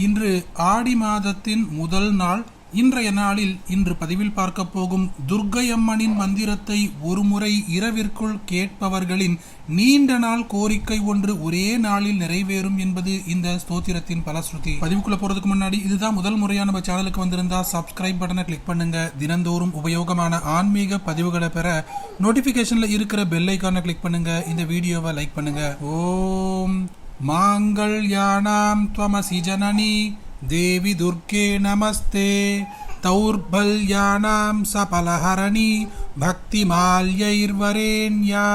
இன்று ஆடி மாதத்தின் முதல் நாள். இன்றைய நாளில் இன்று பதிவில் பார்க்க போகும் துர்க்கையம்மனின் மந்திரத்தை ஒருமுறை இரவிற்குள் கேட்பவர்களின் நீண்ட நாள் கோரிக்கை ஒன்று ஒரே நாளில் நிறைவேறும் என்பது இந்த ஸ்தோத்திரத்தின் பலஸ்ருதி பதிவுக்குள்ள போறதுக்கு முன்னாடி இதுதான் முதல் முறையா நம்ம சேனலுக்கு வந்திருந்தா சப்ஸ்கிரைப் பட்டனை கிளிக் பண்ணுங்க. தினந்தோறும் உபயோகமான ஆன்மீக பதிவுகளை பெற நோட்டிபிகேஷன்ல இருக்கிற பெல் ஐக்கானை கிளிக் பண்ணுங்க. இந்த வீடியோவை லைக் பண்ணுங்க. ஓம் మాంగళ్యాణాం త్వమసి జనని దేవి దుర్గే నమస్తే తౌర్బల్యానాం సఫలహరణి భక్తిమాల్యైర్వరేణ్యా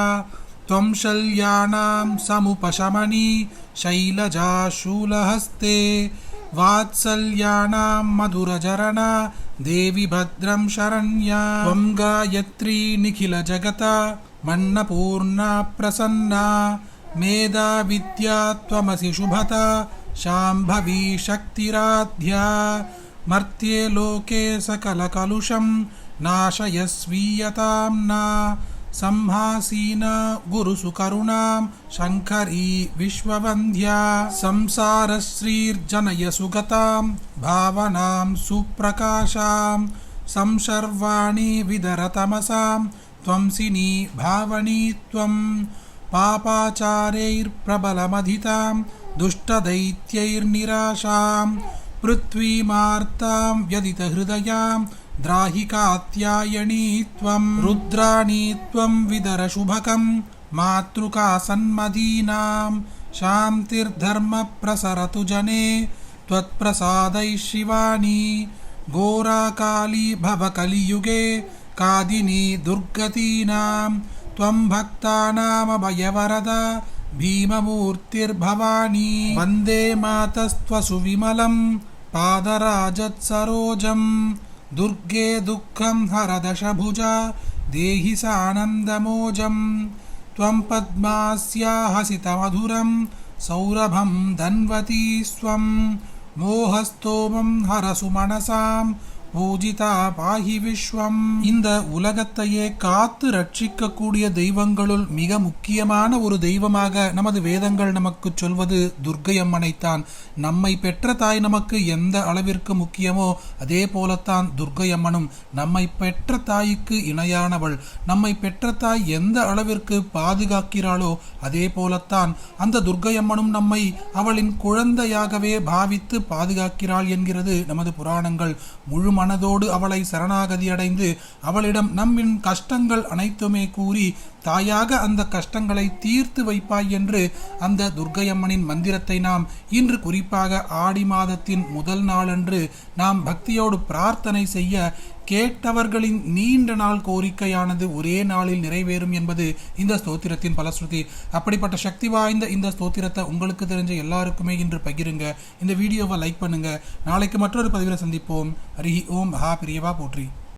త్వం శల్యానాం సముపశమని శైలజాశూలహస్తే వాత్సల్యానాం మధురజరణ దేవి భద్రం శరణ్యా త్వం గాయత్రీ నిఖిల జగత మన్నపూర్ణ ప్రసన్నా మేధా విద్యా త్వమసి శుభత శాంభవీ శక్తిరాధ్యా మర్త్యే లోకే సకల కలుషం నాశయస్వీయతాంనా సంహాసీనా గురుసుకరుణాం శంకరీ విశ్వవంధ్యా సంసారశ్రీర్జనయ సుగతాం భావనాం సుప్రకాశాం సంసర్వాణి విదరతమసాం త్వంసినీ భావనీ త్వం पापाचारैर्प्रबलमधितां दुष्टदैत्यैर्निराशां पृथ्वीमार्तां व्यदितहृदयां द्राहिकात्यायणी त्वं रुद्राणी त्वं विदरशुभकं मातृकासन्मदीनां शान्तिर्धर्मप्रसरतु जने त्वत्प्रसादैः शिवानी घोराकाली भवकलियुगे कादिनी दुर्गतीनां त्वं भक्तानामभयवरदा भीममूर्तिर्भवानी। वंदे मातस्त्वसुविमलं, पादराजत्सरोजं। दुर्गे दुःखं हरदशभुजा, देहि सानन्दमोजं। त्वं पद्मास्याहसितमधुरं सौरभं धन्वती स्वं। मोहस्तोमं हरसु मनसां பூஜிதா பாஹி விஸ்வம். இந்த உலகத்தையே காத்து ரட்சிக்கக்கூடிய தெய்வங்களுள் மிக முக்கியமான ஒரு தெய்வமாக நமது வேதங்கள் நமக்கு சொல்வது துர்க்கை அம்மனைத்தான் நம்மை பெற்ற தாய் நமக்கு எந்த அளவிற்கு முக்கியமோ அதே போலத்தான் துர்க்கை அம்மனும் நம்மை பெற்ற தாய்க்கு இணையானவள். நம்மை பெற்ற தாய் எந்த அளவிற்கு பாதுகாக்கிறாளோ அதே போலத்தான் அந்த துர்க்கை அம்மனும் நம்மை அவளின் குழந்தையாகவே பாவித்து பாதுகாக்கிறாள் என்கிறது நமது புராணங்கள். முழுமன மனதோடு அவளை சரணாகதி அடைந்து அவளிடம் நம்மின் கஷ்டங்கள் அனைத்துமே கூறி தாயாக அந்த கஷ்டங்களை தீர்த்து வைப்பாய் என்று அந்த துர்க்கையம்மனின் மந்திரத்தை நாம் இன்று குறிப்பாக ஆடி மாதத்தின் முதல் நாளன்று நாம் பக்தியோடு பிரார்த்தனை செய்ய கேட்டவர்களின் நீண்ட நாள் கோரிக்கையானது ஒரே நாளில் நிறைவேறும் என்பது இந்த ஸ்தோத்திரத்தின் பலஸ்ருதி அப்படிப்பட்ட சக்தி வாய்ந்த இந்த ஸ்தோத்திரத்தை உங்களுக்கு தெரிஞ்ச எல்லாருக்குமே இன்று பகிருங்க. இந்த வீடியோவை லைக் பண்ணுங்க. நாளைக்கு மற்றொரு பதிவில் சந்திப்போம். ஹரி ஓம். மகா பிரியவா போற்றி.